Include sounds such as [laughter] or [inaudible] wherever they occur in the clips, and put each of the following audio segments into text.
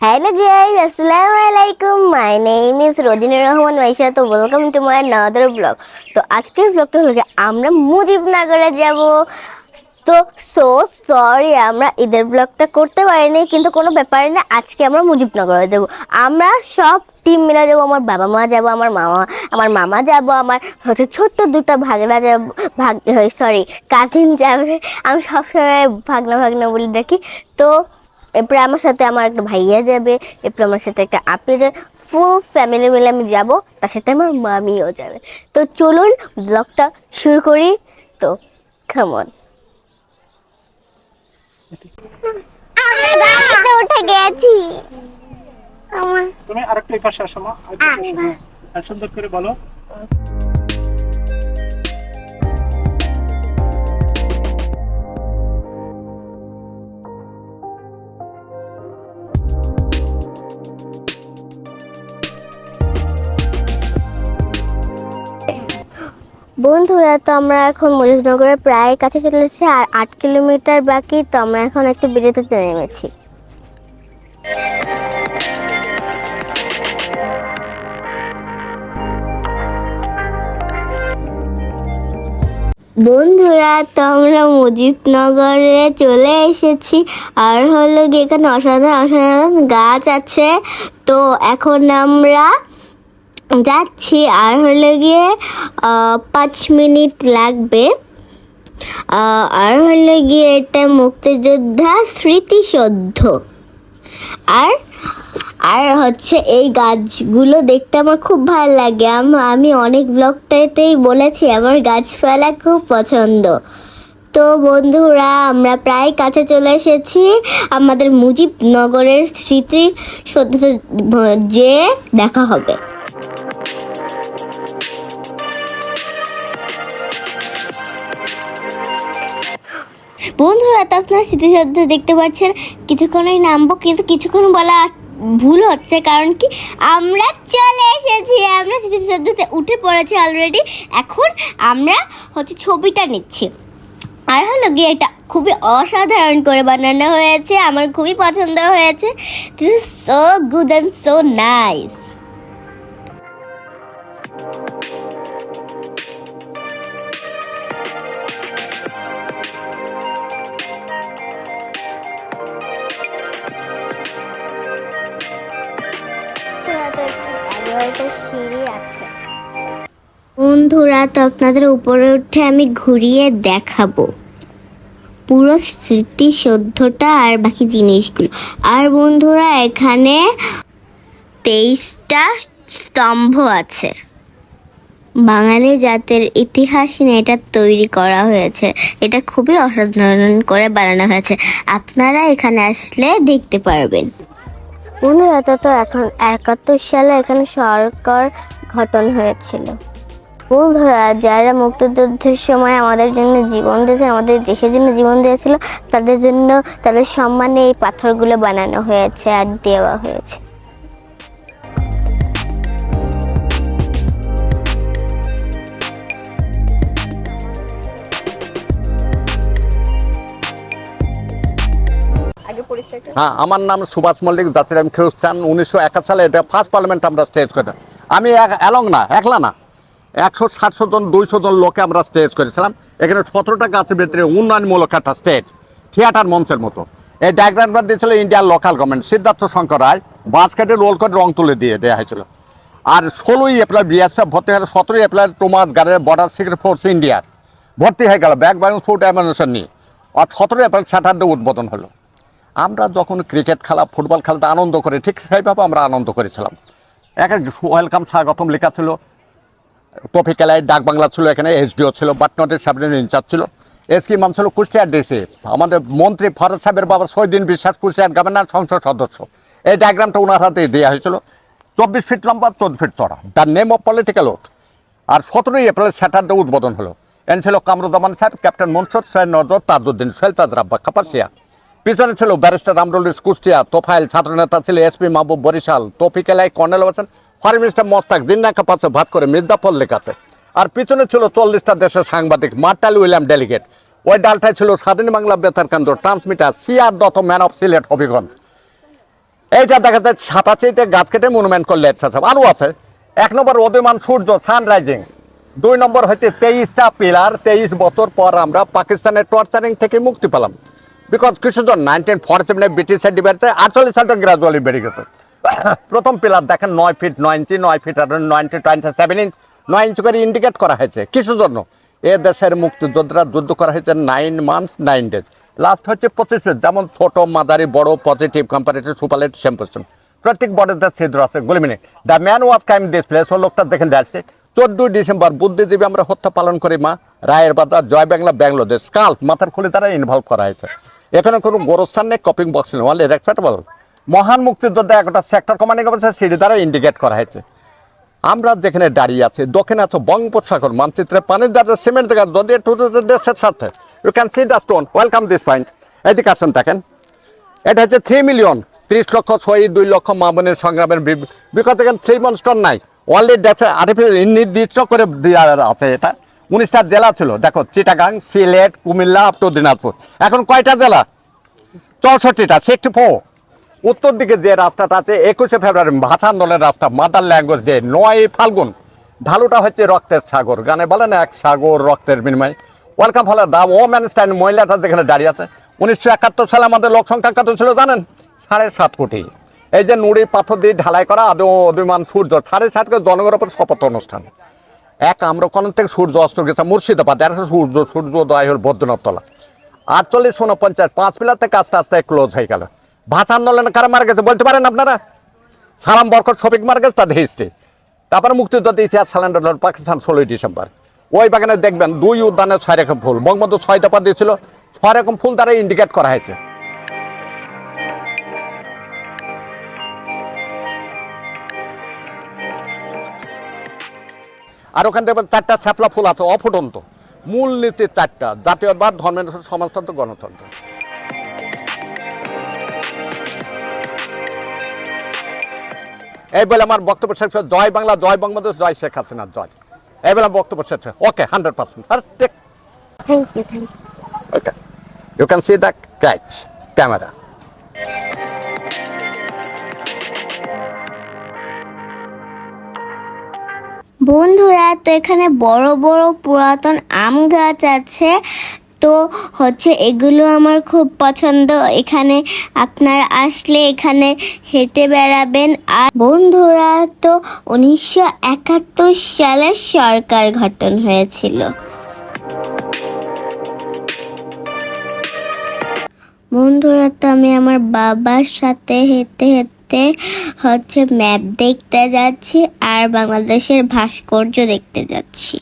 Hello guys, Assalamu alaikum. My name is Rozina Rahman Maisha তো welcome to my another vlog তো আজকের ব্লগটা হলো আমরা মুজিবনগরে যাব। তো সো সরি আমরা ঈদের ব্লগটা করতে পারিনি কিন্তু কোনো ব্যাপার না আজকে আমরা মুজিবনগরে দেবো আমরা সব টিম মিলে যাব আমার বাবা মা যাব আমার মামা আমার মামা যাব আমার হচ্ছে ছোট্ট দুটো ভাগনা যাব ভাগ সরি কাজিন যাবে। আমি সবসময় ভাগনা ভাগনা বলে ডাকি। তো এরপরে আমার সাথে আমার একটা ভাইয়া যাবে এরপরে আমার সাথে একটা আপি যাবে ফুল ফ্যামিলি মিলে আমি যাব তার সাথে আমার মামিও যাবে। তো চলুন ব্লগটা শুরু করি তো কেমন উঠে গেছি। তুমি আরেকটা পাশে আসো মা সুন্দর করে বলো। বন্ধুরা, তো আমরা এখন মুজিবনগরের প্রায় কাছে চলে এসেছি আর আট কিলোমিটার বাকি, তো আমরা এখন একটা বিরতিতে নেমেছি। বন্ধুরা, তো আমরা মুজিবনগরে চলে এসেছি আর হলো গিয়ে এখানে অসাধারণ অসাধারণ গাছ আছে। তো এখন আমরা যাচ্ছি আর হলে গিয়ে পাঁচ মিনিট লাগবে। আর হলে গিয়ে এটা মুক্তিযোদ্ধা স্মৃতিসৌধ। আর আর হচ্ছে এই গাছগুলো দেখতে আমার খুব ভালো লাগে। আম- অনেক ব্লগটাতেই বলেছি, আমার গাছপালা খুব পছন্দ। তো বন্ধুরা, আমরা প্রায় কাছে চলে এসেছি আমাদের মুজিবনগরের স্মৃতি যে দেখা হবে। বন্ধুরা, তো আপনার স্মৃতিসৌধ দেখতে পাচ্ছেন, কিছুক্ষণই নামবো, কিন্তু কিছুক্ষণ বলা ভুল হচ্ছে, কারণ কি, আমরা চলে এসেছি, আমরা স্মৃতিসৌধতে উঠে পড়েছি অলরেডি এখন আমরা হচ্ছে ছবিটা নিচ্ছি। আর হলো গিয়ে এটা খুবই অসাধারণ করে বানানো হয়েছে, আমার খুবই পছন্দ হয়েছে this is so good and so nice বন্ধুরা, তো আপনাদের উপরে উঠে আমি ঘুরিয়ে দেখাবো পুরো স্মৃতিসৌধটা আর বাকি জিনিসগুলো। আর বন্ধুরা, এখানে তেইশটা স্তম্ভ আছে। বাঙালি জাতের ইতিহাস নিয়ে এটা তৈরি করা হয়েছে। এটা খুবই অসাধারণ করে বানানো হয়েছে। আপনারা এখানে আসলে দেখতে পারবেন। বন্ধুরা তো এখন একাত্তর সালে এখানে সরকার গঠন হয়েছিল। বন্ধুরা যারা মুক্তিযুদ্ধের সময় আমাদের জন্য জীবন দিয়েছে আমাদের দেশের জন্য জীবন দিয়েছিল তাদের জন্য তাদের সম্মানে এই পাথরগুলো বানানো হয়েছে আর দেওয়া হয়েছে। হ্যাঁ আমার নাম সুভাষ মল্লিক জাতির আমি খ্রিস্টান উনিশশো একাশ সালে এটা ফার্স্ট পার্লামেন্ট আমরা স্টেজ করে আমি অ্যালং না একলা না। একশো ষাটশো জন, দুইশো জন লোকে আমরা স্টেজ করেছিলাম। এখানে সতেরোটা গাছের ভিতরে উন্নয়নমূলক একটা স্টেজ থিয়েটার মঞ্চের মতো। এই ডায়াগ্রামটা দিয়েছিল ইন্ডিয়ার লোকাল গভর্নমেন্ট সিদ্ধার্থ শঙ্কর রায় কেটে রোল করে রং তুলে দিয়ে দেওয়া হয়েছিল। আর ষোলোই এপ্রিল বিএসএফ ভর্তি হয়ে, সতেরোই এপ্রিল টোমাস গার্ডের বর্ডার সিক্রেট ফোর্স ইন্ডিয়ার ভর্তি হয়ে গেল। ব্যাক ব্যালেন্স ফুড অ্যামিনেশন নিয়ে। আর সতেরোই এপ্রিল স্যাটারডে উদ্বোধন হলো। আমরা যখন ক্রিকেট খেলা ফুটবল খেলাতে আনন্দ করি, ঠিক সেইভাবে আমরা আনন্দ করেছিলাম। এক ওয়েলকাম স্বাগতম লেখা ছিল। টপি খেলায় ডাক বাংলা ছিল, এখানে এসডিও ছিল বাটনটের সাবজেক্ট ইনচার্জ ছিল। এসকি মাম ছিল কুষ্টিয়ার ডিসি আমাদের মন্ত্রী ফরাজ সাহেবের বাবা শহীদিন বিশ্বাস কুষ্টিয়ার গভর্নর সংসদ সদস্য। এই ডায়াগ্রামটা ওনার হাতে দেওয়া হয়েছিল। চব্বিশ ফিট লম্বা, চোদ্দ ফিট চড়া the name of political oath আর সতেরোই এপ্রিল স্যাটারডে উদ্বোধন হলো। এন ছিল কামরুজ্জামান সাহেব, ক্যাপ্টেন মনসুর, সৈয়দ নজর তাজউদ্দিন সৈয়দ রাব্বা কাপাসিয়া। পিছনে ছিল ব্যারিস্টার রামরুল কুষ্টিয়া তোফাইল ছাত্রনেতা ছিল SP Mahbub Barishal, Tofiq Elahi colonel Hossain foreign minister Mostaq দিনাকা পাশে ভাত করে মির্জাফর লেখাছে আর পিছনে ছিল চল্লিশটা দেশের সাংবাদিক, মার্টাল উইলিয়াম ডেলিগেট। ওই ডালটায় ছিল Swadhin Bangla Betar Kendra, transmitter, C R Dutta, man of Sylhet, Habiganj. এইটা দেখা যাচ্ছে সাতাশিতে গাছ কেটে মনুমেন্ট করলে সব আরও আছে, এক নম্বর উদয়মান সূর্য, সানরাইজিং। দুই নম্বর হচ্ছে তেইশটা পিলার, তেইশ বছর পর আমরা পাকিস্তানের টর্চারিং থেকে মুক্তি পেলাম। বিকজ কিছুজন নাইনটিন ফর্টি সেভেনে ব্রিটিশের ডিবেছে আটচল্লিশ সালটা গ্রাজুয়ালি বেড়ে গেছে। [coughs] প্রথম পিলার দেখেন নয় ফিট নয় ইঞ্চি নয় ফিট নয় টোয়েন্টি সেভেন ইঞ্চ নয় ইঞ্চি করে ইন্ডিকেট করা হয়েছে। কিসের জন্য? এ দেশের মুক্তিযোদ্ধারা যুদ্ধ করা হয়েছে nine months nine days last হচ্ছে পঁচিশ যেমন ছোট, মাঝারি, বড় positive comparative superlative same position প্রত্যেক বডিতে ছিদ্র আছে গুলিমিনে the man was came this place ও লোকটা দেখেন যাচ্ছে চোদ্দই ডিসেম্বর, বুদ্ধিজীবী আমরা হত্যা পালন করি, মা। রায়ের বাজার জয় বাংলা ব্যাঙ্গালোর স্কাল্প মাথার খুলে তারা ইনভলভ করা হয়েছে। এখানে কোনো গোরস্থান নেই কপিং বক্স নেই। অনলি রেসপেক্টেবল মহান মুক্তিযোদ্ধা একটা সেক্টর কমান্ডিং অফিসার সেটি দ্বারা ইন্ডিকেট করা হয়েছে। আমরা যেখানে দাঁড়িয়ে আছি, দক্ষিণে আছে বঙ্গোপসাগর মানচিত্রে পানির দ্বারা সিমেন্ট দেখা যদি দেশের সাথে you can see the stone welcome this point এদিকে আসেন, দেখেন। এটা হচ্ছে থ্রি মিলিয়ন ত্রিশ লক্ষ শহীদ দুই লক্ষ মামনের সংগ্রামের এখানে থ্রি মনস্টন নাই। অনলি দেখছে আর্টিফিশিয়াল নির্দিষ্ট করে দেওয়া আছে এটা। উনিশটা জেলা ছিল, দেখো, চিটাগাং, সিলেট, কুমিল্লা আপ টু দিনাজপুর। এখন কয়টা জেলা? চৌষট্টিটা সিক্সটি ফোর উত্তর দিকে যে রাস্তাটা আছে, একুশে ফেব্রুয়ারি ভাষা আন্দোলনের রাস্তা, মাদার ল্যাঙ্গুয়েজ ডে, নয় ফাল্গুন। ঢালুটা হচ্ছে রক্তের সাগর। গানে বলে না এক সাগর রক্তের বিনিময়। ওয়েলকাম ফলে দা ও ম্যান স্ট্যান্ড মহিলাটা যেখানে দাঁড়িয়ে আছে। উনিশশো একাত্তর সালে আমাদের লোক সংখ্যা কত ছিল জানেন? সাড়ে সাত কোটি। এই যে নুড়ি পাথর দিয়ে ঢালাই করা, আদৌ অদিমান সূর্য, সাড়ে সাত কোটি জনগণের উপর শপথ অনুষ্ঠান। এক আম্রকন থেকে সূর্য অস্ত গেছে মুর্শিদাবাদ একটা সূর্য, সূর্যোদয় হল বদ্রনাথতলা। আটচল্লিশ উনপঞ্চাশ পাঁচ পিলার থেকে আস্তে আস্তে ক্লোজ হয়ে গেল। ভাষা আন্দোলনে কারা মারা গেছে বলতে পারেন আপনারা? সালাম বরকত শফিক মারা গেছে, তাদের হিস্ট্রি। তারপরে মুক্তিযুদ্ধ ইতিহাস স্যালেন্ডার হল পাকিস্তান ষোলোই ডিসেম্বর। ওই বাগানে দেখবেন দুই উদ্যানে ছয় রকম ফুল। বঙ্গবন্ধু ছয়টা পা দিয়েছিল, ছয় রকম ফুল দ্বারা ইন্ডিকেট করা হয়েছে। আর ওখানে দেখবেন চারটা ছ্যাপলা ফুল আছে অফুটন্ত মূল নীতি চারটা, জাতীয়বাদ, ধর্মের সমাজতন্ত্র, গণতন্ত্র। এই বলে আমার বক্তব্য শেষ হচ্ছে, জয় বাংলা জয় বঙ্গবন্ধু জয় শেখ হাসিনা জয়। এই বলে বক্তব্য শেষ okay hundred percent R take okay you can see the catch camera বন্ধুরা তো এখানে বড় বড় পুরাতন আম গাছ আছে। তো হচ্ছে এগুলো আমার খুব পছন্দ। এখানে আপনারা আসলে এখানে হেঁটে বেড়াবেন। আর বন্ধুরা, তো উনিশশো একাত্তর সালে সরকার গঠন হয়েছিল। বন্ধুরা, তো আমি আমার বাবার সাথে হেঁটে হেঁটে হচ্ছে ম্যাপ দেখতে যাচ্ছি আর বাংলাদেশের ভাস্কর্য দেখতে যাচ্ছি।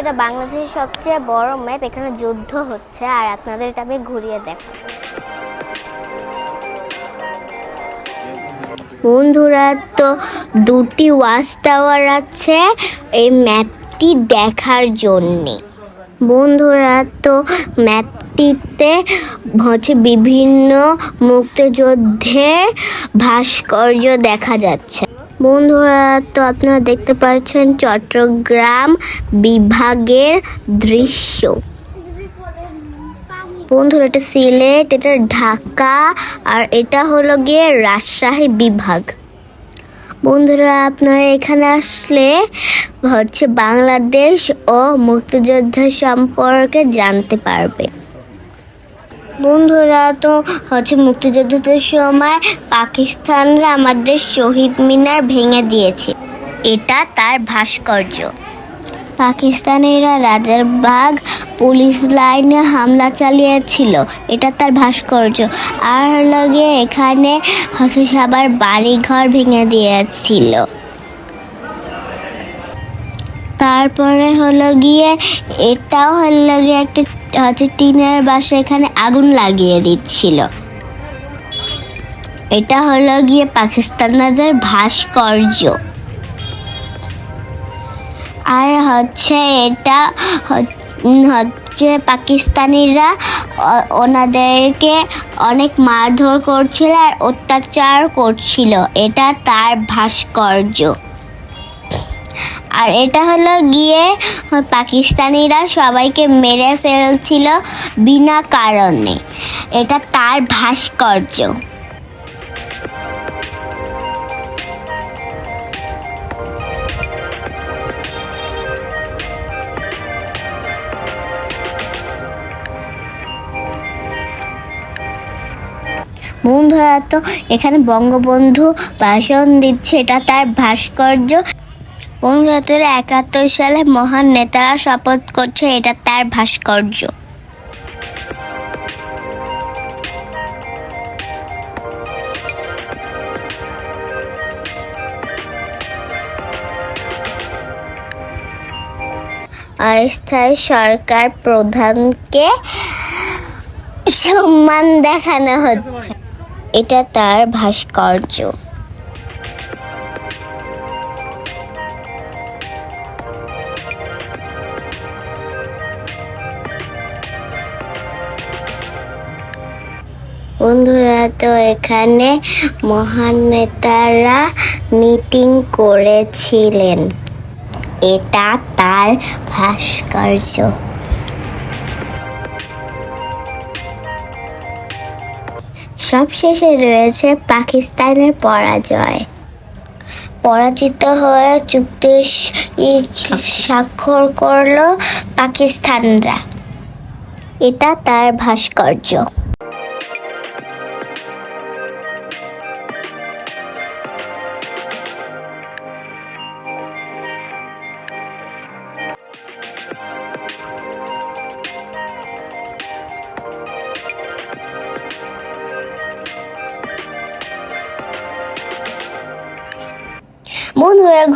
এটা বাংলাদেশের সবচেয়ে বড় ম্যাপ এখানে যুদ্ধ হচ্ছে, আর আপনাদের এটা আমি ঘুরিয়ে দেখাবো বন্ধুরা, তো দুটি ওয়াচ টাওয়ার আছে এই ম্যাপটি দেখার জন্যে। বন্ধুরা, তো ম্যাপটিতে হচ্ছে বিভিন্ন মুক্তিযুদ্ধের ভাস্কর্য দেখা যাচ্ছে। বন্ধুরা, তো আপনারা দেখতে পাচ্ছেন চট্টগ্রাম বিভাগের দৃশ্য। বন্ধুরা, এটা সিলেট, এটা ঢাকা, আর এটা হলো গিয়ে রাজশাহী বিভাগ। বন্ধুরা, আপনারা এখানে আসলে হচ্ছে বাংলাদেশ ও মুক্তিযুদ্ধ সম্পর্কে জানতে পারবে বন্ধুরা, তো হচ্ছে মুক্তিযুদ্ধের সময় পাকিস্তানরা আমাদের শহীদ মিনার ভেঙে দিয়েছে। এটা তার ভাস্কর্য। পাকিস্তানিরা রাজারবাগ পুলিশ লাইনে হামলা চালিয়েছিল। এটা তার ভাস্কর্য। আর লগে এখানে হচ্ছে সবার বাড়িঘর ভেঙে দিয়েছিল। তারপরে হলো গিয়ে এটাও হলো গিয়ে একটা হচ্ছে টিনের বাসা এখানে আগুন লাগিয়ে দিচ্ছিল। এটা হলো গিয়ে পাকিস্তানিদের ভাস্কর্য। আর হচ্ছে এটা হচ্ছে পাকিস্তানিরা ওনাদেরকে অনেক মারধর করছিল আর অত্যাচার করছিল। এটা তার ভাস্কর্য। আর এটা হলো গিয়ে পাকিস্তানিরা সবাইকে মেরে ফেলছিল বিনা কারণে। এটা তার ভাস্কর্য। বন্ধুরা, তো এখানে বঙ্গবন্ধু ভাষণ দিচ্ছে, এটা তার ভাস্কর্য। উনসত্তর একাত্তর সালে মহান নেতারা শপথ করছে এটা তার ভাস্কর্য? অস্থায়ী সরকার প্রধানকে সম্মান দেখানো হচ্ছে। এটা তার ভাস্কর্য। বন্ধুরা, তো এখানে মহান নেতারা মিটিং করেছিলেন। এটা তার ভাস্কর্য। সবশেষে রয়েছে পাকিস্তানের পরাজয়। পরাজিত হয়ে চুক্তি স্বাক্ষর করল পাকিস্তানরা। এটা তার ভাস্কর্য।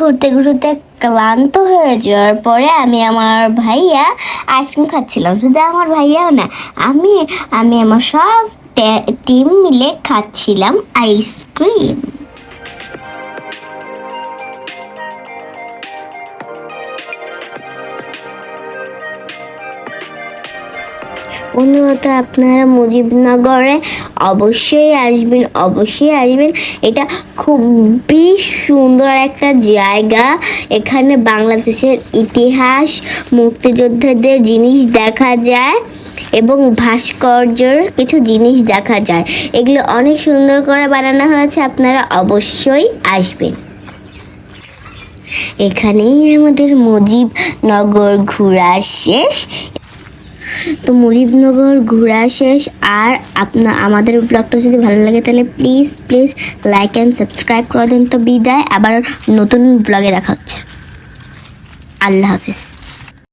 ঘুরতে ঘুরতে ক্লান্ত হয়ে যাওয়ার পরে আমি আমার ভাইয়া আইসক্রিম খাচ্ছিলাম। শুধু আমার ভাইয়াও না, আমি আমি আমার সব টিম মিলে খাচ্ছিলাম আইসক্রিম অনুরোধ আপনারা মুজিবনগরে অবশ্যই আসবেন অবশ্যই আসবেন। এটা খুবই সুন্দর একটা জায়গা। এখানে বাংলাদেশের ইতিহাস, মুক্তিযোদ্ধাদের জিনিস দেখা যায় এবং ভাস্কর্যের কিছু জিনিস দেখা যায়। এগুলো অনেক সুন্দর করে বানানো হয়েছে, আপনারা অবশ্যই আসবেন। এখানেই আমাদের মুজিবনগর ঘোরা শেষ। তো মুজিবনগর ঘোরা শেষ আর আপনার আমাদের ব্লগটা যদি ভালো লাগে তাহলে please please like and subscribe করে দেন। তো বিদায়, আবার নতুন ব্লগে দেখা হচ্ছে। আল্লাহ হাফিজ।